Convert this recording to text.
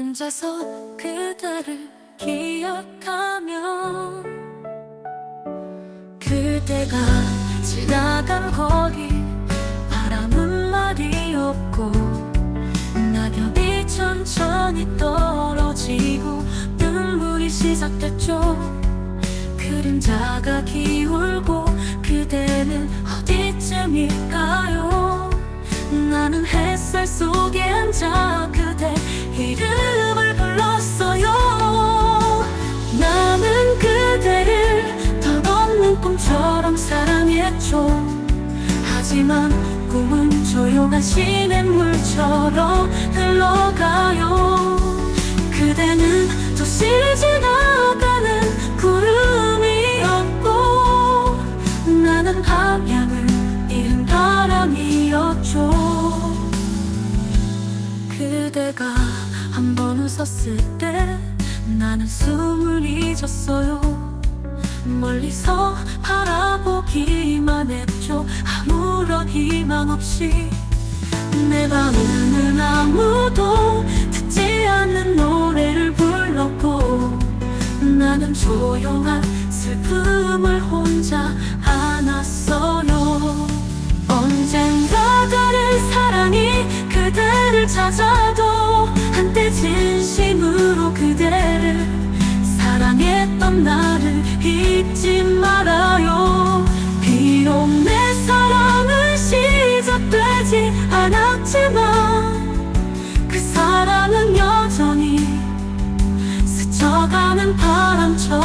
혼자서 그대를 기억하며 그대가 지나간 거리 바람은 말이 없고 낙엽이 천천히 떨어지고 눈물이 시작됐죠. 그림자가 기울고 그대는 어디쯤일까요? 나는 햇 꿈처럼 사랑했죠. 하지만 꿈은 조용한 시냇물처럼 흘러가요. 그대는 도시를 지나가는 구름이었고 나는 방향을 잃은 바람이었죠. 그대가 한 번 웃었을 때 나는 숨을 잊었어요. 멀리서 기만 했죠 아무런 희망 없이 내 방에는 아무도 듣지 않는 노래를 불렀고 나는 조용한 슬픔을 혼자 안았어요. 언젠가 다른 사랑이 그대를 찾아도 한때 진심으로 그대를 사랑했던 나를 잊지 마라 있지만 그 사랑은 여전히 스쳐가는 바람처럼